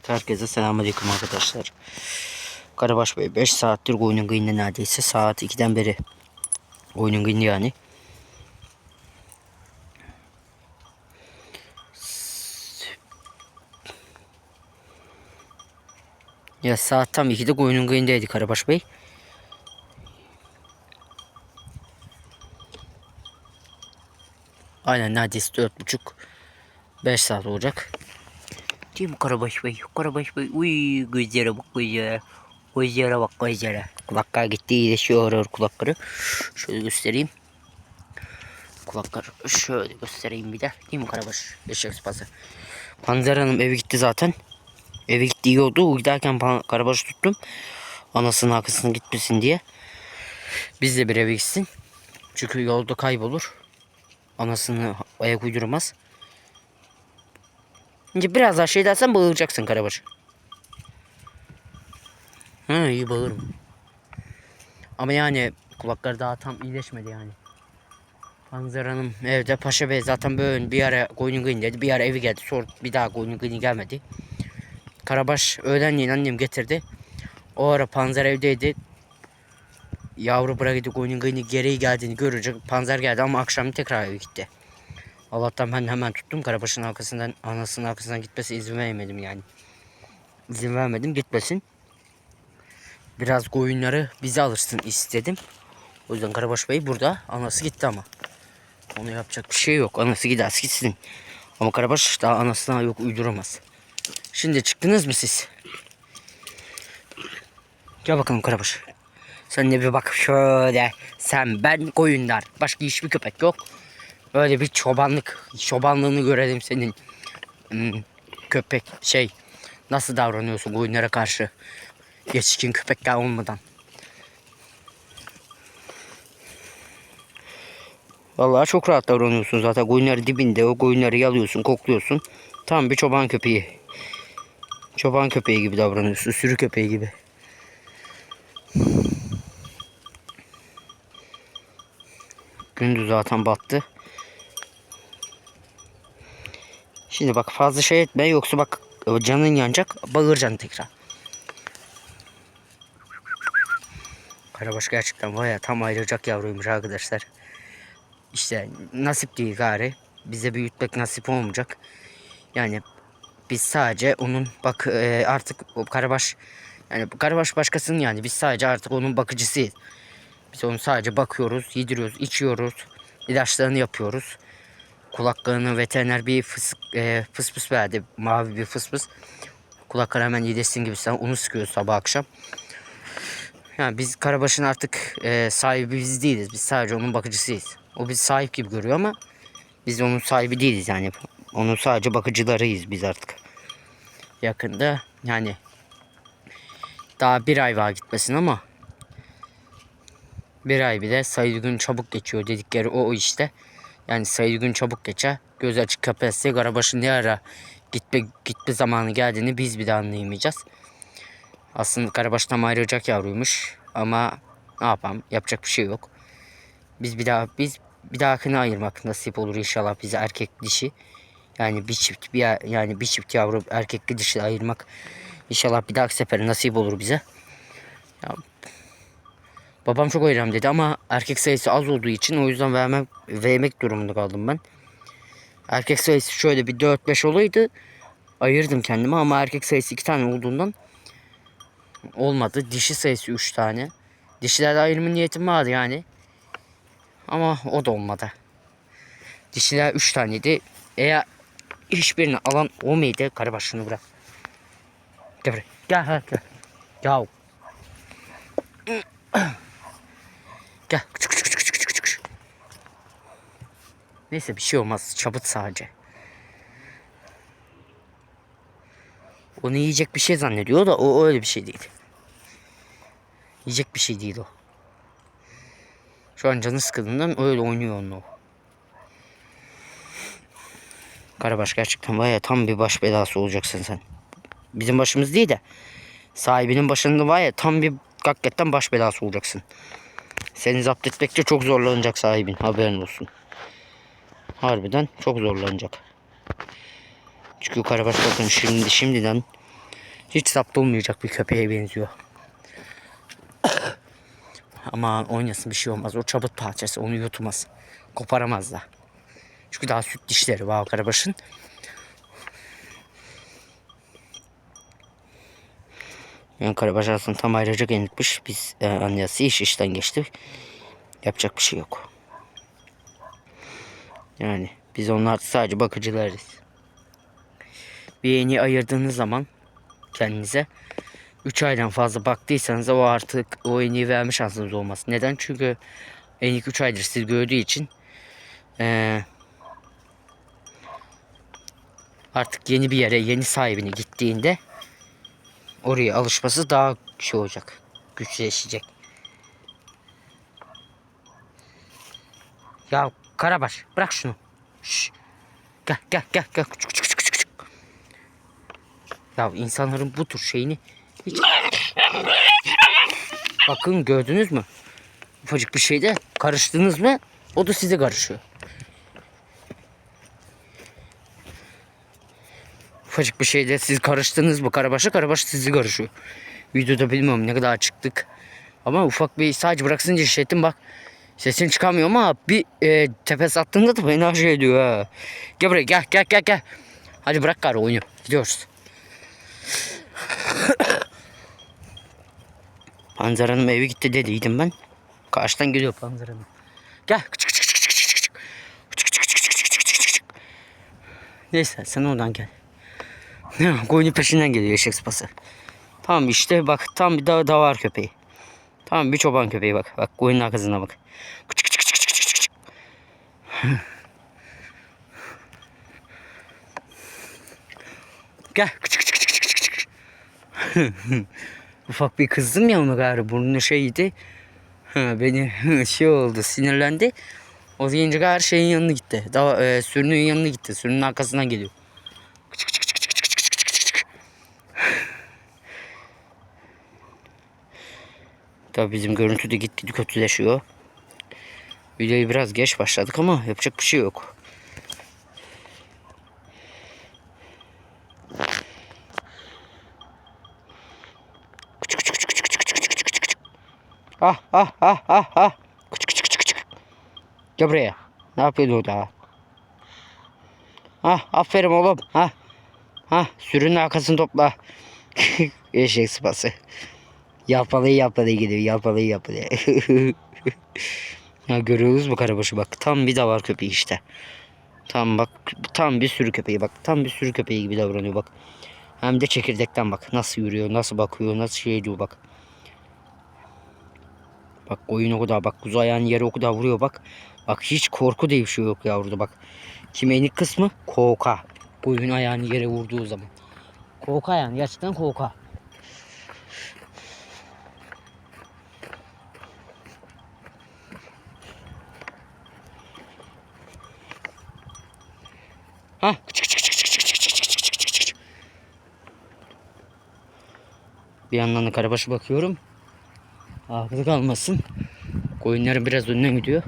Evet herkese selamünaleyküm arkadaşlar. Karabaş Bey 5 saattir oyunun kıyında neredeyse saat 2'den beri oyunun kıyında yani. Ya saat tam 2'de oyunun kıyındaydı Karabaş Bey. Aynen neredeyse 4.30 5 saat olacak. Mi Karabaş Bey? Karabaş Bey. Uy gözlere bak gözlere. Gözlere bak gözlere. Kulaklar gitti iyileşiyor kulakları. Şöyle göstereyim. Kulaklar şöyle göstereyim bir de. Değil mi Karabaş? Eşek sıpası. Panzer Hanım evi gitti zaten. Evi gitti iyi oldu. Giderken Karabaş'ı tuttum. Anasının arkasına gitmesin diye. Biz de bir eve gitsin. Çünkü yolda kaybolur. Anasını ayak uydurmaz. Şimdi biraz daha şey dersen bağıracaksın Karabaş. Ha iyi bağırırım. Ama yani kulakları daha tam iyileşmedi yani. Panzer Hanım evde Paşa Bey zaten böyle bir ara koyun kıyın dedi. Bir ara evi geldi. Sonra bir daha koyun kıyın gelmedi. Karabaş öğlenleyin annem getirdi. O ara Panzer evdeydi. Yavru bıraktı koyun kıyını geri geldiğini görünce Panzer geldi ama akşam tekrar eve gitti. Allah'tan ben hemen tuttum. Karabaş'ın arkasından, anasının arkasından gitmesi izin vermedim yani. İzin vermedim gitmesin. Biraz koyunları bize alırsın istedim. O yüzden Karabaş Bey burada. Anası gitti ama. Onu yapacak bir şey yok. Anası giderse gitsin. Ama Karabaş daha anasına yok uyduramaz. Şimdi çıktınız mı siz? Gel bakalım Karabaş. Sen de bir bak şöyle. Sen ben koyunlar. Başka hiçbir köpek yok. Böyle bir çobanlık, çobanlığını görelim senin. Hmm, köpek şey nasıl davranıyorsun koyunlara karşı yetişkin köpekler olmadan. Vallahi çok rahat davranıyorsun zaten koyunları dibinde o koyunları yalıyorsun kokluyorsun. Tam bir çoban köpeği. Çoban köpeği gibi davranıyorsun sürü köpeği gibi. Gündüz zaten battı. Şimdi bak fazla şey etme yoksa bak canın yanacak bağıracaksın tekrar. Karabaş gerçekten baya tam ayrılacak yavruymuş arkadaşlar. İşte nasip değil gari. Bize büyütmek nasip olmayacak. Yani biz sadece onun bak e, artık Karabaş yani Karabaş başkasının yani biz sadece artık onun bakıcısıyız. Biz onu sadece bakıyoruz, yediriyoruz, içiyoruz, ilaçlarını yapıyoruz kulaklarını veteriner bir fıs, e, fıs fıs verdi. Mavi bir fıs fıs. Kulakları hemen iyileşsin gibi sen onu sıkıyoruz sabah akşam. Yani biz Karabaş'ın artık e, sahibi biz değiliz. Biz sadece onun bakıcısıyız. O bizi sahip gibi görüyor ama biz onun sahibi değiliz yani. Onun sadece bakıcılarıyız biz artık. Yakında yani daha bir ay var gitmesin ama bir ay bile sayılı gün çabuk geçiyor dedikleri o işte. Yani sayılı gün çabuk geçer. Göz açık kapasite Karabaş'ın ne ara gitme, gitme zamanı geldiğini biz bir de anlayamayacağız. Aslında Karabaş'tan ayrılacak yavruymuş. Ama ne yapalım yapacak bir şey yok. Biz bir daha biz bir dahakine ayırmak nasip olur inşallah bize erkek dişi. Yani bir çift bir yani bir çift yavru erkekli dişi ayırmak inşallah bir dahaki sefer nasip olur bize. Ya, Babam çok ayıram dedi ama erkek sayısı az olduğu için o yüzden vermem, vermek durumunda kaldım ben. Erkek sayısı şöyle bir 4-5 olaydı ayırdım kendime ama erkek sayısı 2 tane olduğundan olmadı. Dişi sayısı 3 tane. Dişilerde ayırma niyetim vardı yani. Ama o da olmadı. Dişiler 3 taneydi. Eğer hiçbirini alan o muydu? Karabaş şunu bırak. Gel buraya. Gel gel gel. Gel. Neyse bir şey olmaz. Çabut sadece. Onu yiyecek bir şey zannediyor da o öyle bir şey değil. Yiyecek bir şey değil o. Şu an canı sıkıldığından öyle oynuyor onunla o. Karabaş gerçekten baya tam bir baş belası olacaksın sen. Bizim başımız değil de sahibinin başında var ya tam bir hakikaten baş belası olacaksın. Seni zapt etmekte çok zorlanacak sahibin haberin olsun. Harbiden çok zorlanacak. Çünkü Karabaş bakın şimdi şimdiden Hiç zapt olmayacak bir köpeğe benziyor. Ama oynasın bir şey olmaz. O çabuk parçası onu yutmaz. Koparamaz da. Çünkü daha süt dişleri var Karabaş'ın. Yani Karabaş aslında tam ayrıca yenilmiş. Biz e, annesi iş işten geçti. Yapacak bir şey yok. Yani biz onlar sadece bakıcılarız. Bir yeni ayırdığınız zaman kendinize 3 aydan fazla baktıysanız o artık o en iyi verme şansınız olmaz. Neden? Çünkü en ilk 3 aydır siz gördüğü için eee, artık yeni bir yere yeni sahibine gittiğinde oraya alışması daha şey olacak. Güçleşecek. Ya Karabaş bırak şunu. Şş. Gel gel gel gel. Küçük küçük küçük küçük. Ya insanların bu tür şeyini hiç... Bakın gördünüz mü? Ufacık bir şeyde karıştınız mı o da size karışıyor. Ufacık bir şeyde siz karıştınız mı Karabaş'a Karabaş sizi karışıyor. Videoda bilmiyorum ne kadar çıktık. Ama ufak bir sadece bıraksın diye şey ettim bak. Sesin çıkamıyor ama bir e, tepes attığında da fena şey ediyor ha. Gel buraya gel gel gel gel. Hadi bırak gari oyunu. Gidiyoruz. Panzara'nın evi gitti dediydim ben. Karşıdan geliyor Panzara'nın. Gel. Küçük küçük küçük. Neyse sen oradan gel. Koyunun peşinden geliyor eşek sıpası. Tamam işte bak tam bir da davar köpeği. Tamam bir çoban köpeği bak. Bak koyunun arkasına bak. Küçük küçük küçük küçük küçük. Gel. Küçük küçük küçük küçük küçük. Ufak bir kızdım ya onu gari burnu şeydi. Beni şey oldu sinirlendi. O deyince gari şeyin yanına gitti. Daha e, sürünün yanına gitti. Sürünün arkasından geliyor. Küçük küçük küçük küçük küçük küçük küçük küçük. Tabii bizim görüntü de gitgide kötüleşiyor. Videoyu biraz geç başladık ama yapacak bir şey yok. Ah ah ah ah ah. Küçük küçük. Gel buraya. Ne yapıyorsun orada? Ah aferin oğlum. Ha. Ha sürünün arkasını topla. Eşek sıpası. Yapalıyı yapalıyı gidiyor. Yapalıyı yapalıyı. ya görüyoruz mu karabaşı bak. Tam bir davar köpeği işte. Tam bak tam bir sürü köpeği bak. Tam bir sürü köpeği gibi davranıyor bak. Hem de çekirdekten bak. Nasıl yürüyor, nasıl bakıyor, nasıl şey ediyor bak. Bak oyun o kadar bak. Kuzu ayağının yere o kadar vuruyor bak. Bak hiç korku diye bir şey yok yavruda bak. Kimenik kısmı koka. Koyun ayağını yere vurduğu zaman. Koka yani gerçekten koka. Ha. Bir yandan da karabaşı bakıyorum. Aklı kalmasın. Koyunların biraz önüne gidiyor.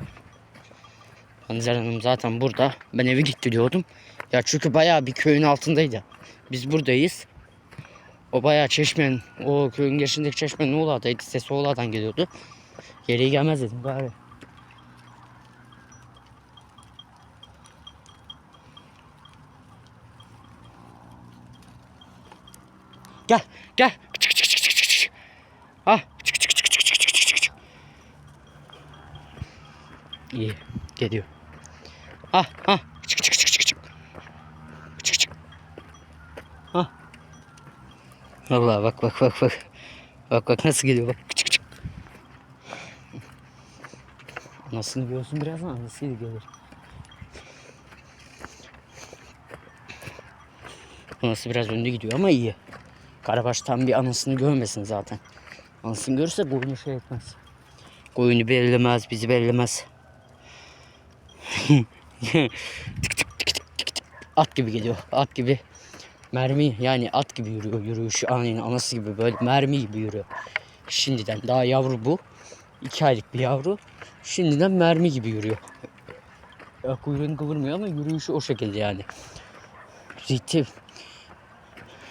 Panzer Hanım zaten burada. Ben eve gitti diyordum. Ya çünkü bayağı bir köyün altındaydı. Biz buradayız. O bayağı çeşmenin, o köyün geçindeki çeşmenin oğladaydı. Sesi oğladan geliyordu. Geriye gelmez dedim bari. Gel. Gel. Çık çık çık çık çık çık. Ah. Çık çık çık çık çık çık çık çık. İyi. Geliyor. Ah ah. Çık çık çık çık çık. Çık çık. Ah. Allah bak bak bak bak. Bak bak nasıl geliyor bak. Çık çık. Nasıl görsün birazdan nasıl gelir. Nasıl biraz önde gidiyor ama iyi. Karabaş tam bir anasını görmesin zaten. Anasını görürse koyunu şey etmez. Koyunu belirlemez, bizi belirlemez. Tık tık tık tık tık tık. at gibi geliyor. At gibi. Mermi yani at gibi yürüyor. Yürüyüşü aynı anası gibi böyle mermi gibi yürüyor. Şimdiden daha yavru bu. iki aylık bir yavru. Şimdiden mermi gibi yürüyor. Ya kuyruğunu kıvırmıyor ama yürüyüşü o şekilde yani. Ritim.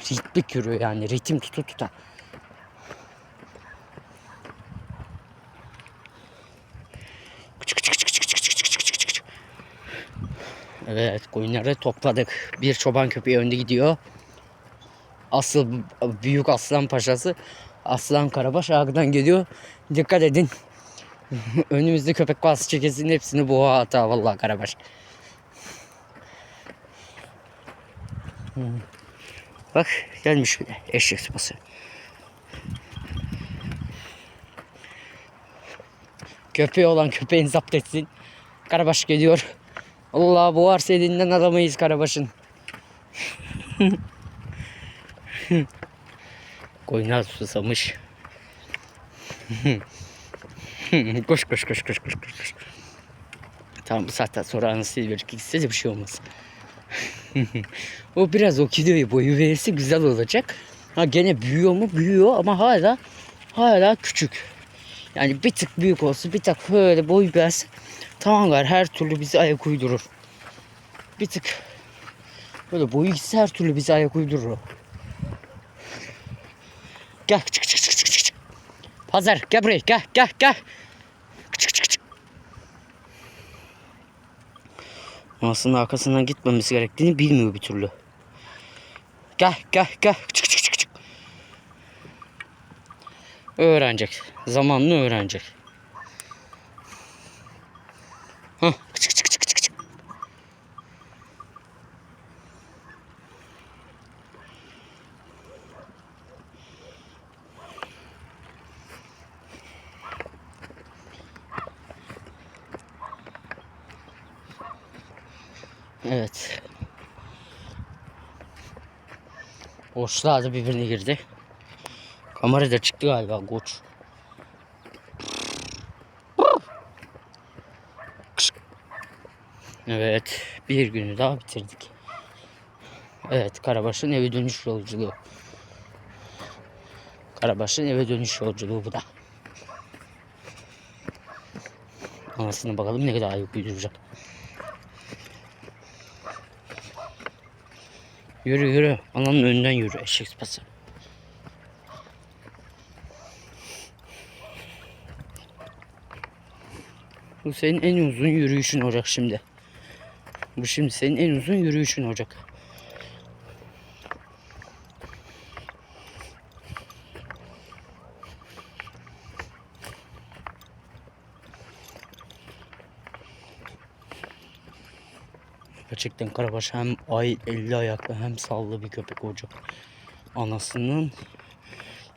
Ritmik yürüyor yani ritim tutu tuta. Evet koyunları topladık. Bir çoban köpeği önde gidiyor. Asıl büyük aslan paşası aslan karabaş arkadan geliyor. Dikkat edin. Önümüzde köpek bası çekesinin hepsini boğa ata vallahi karabaş. Hmm. Bak gelmiş bile eşek sıpası. Köpeği olan köpeğin zapt etsin. Karabaş geliyor. Allah boğarsa elinden alamayız Karabaş'ın. Koyunlar susamış. koş koş koş koş koş koş. Tamam bu saatten sonra anasıyla birlikte gitse de bir şey olmaz. o biraz o boyu verirse güzel olacak. Ha gene büyüyor mu? Büyüyor ama hala hala küçük. Yani bir tık büyük olsa bir tık böyle boy verse tamam gar her türlü bizi ayak uydurur. Bir tık böyle boyu gitse her türlü bizi ayak uydurur o. Gel çık çık çık çık. çık. Pazar gel buraya gel gel gel. Çık çık çık. Aslında arkasından gitmemesi gerektiğini bilmiyor bir türlü. Gel gel gel. Çık çık çık çık. Öğrenecek. Zamanını öğrenecek. Hah, çık çık çık çık çık. Evet. Koçlar da birbirine girdi. Kamera da çıktı galiba koç. Evet, bir günü daha bitirdik. Evet, Karabaş'ın eve dönüş yolculuğu. Karabaş'ın eve dönüş yolculuğu bu da. Anasını bakalım ne kadar ayıp uyduracak. Yürü yürü. Ananın önünden yürü eşek sıpası. Bu senin en uzun yürüyüşün olacak şimdi. Bu şimdi senin en uzun yürüyüşün olacak. Gerçekten Karabaş hem ay 50 ayaklı hem sallı bir köpek olacak. Anasının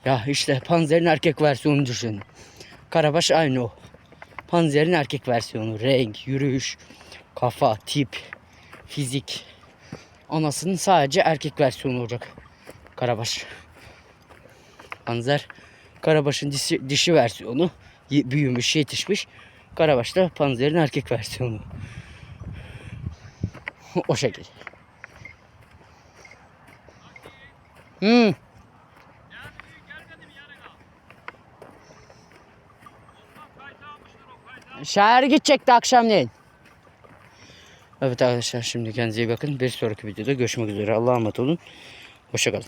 ya işte Panzer'in erkek versiyonu düşün. Karabaş aynı o. Panzer'in erkek versiyonu. Renk, yürüyüş, kafa, tip, fizik. Anasının sadece erkek versiyonu olacak. Karabaş. Panzer Karabaş'ın dişi, dişi versiyonu. Büyümüş, yetişmiş. Karabaş da Panzer'in erkek versiyonu. o şekil. Hmm. Şehre gidecekti akşamleyin. Evet arkadaşlar şimdi kendinize iyi bakın. Bir sonraki videoda görüşmek üzere. Allah'a emanet olun. Hoşçakalın.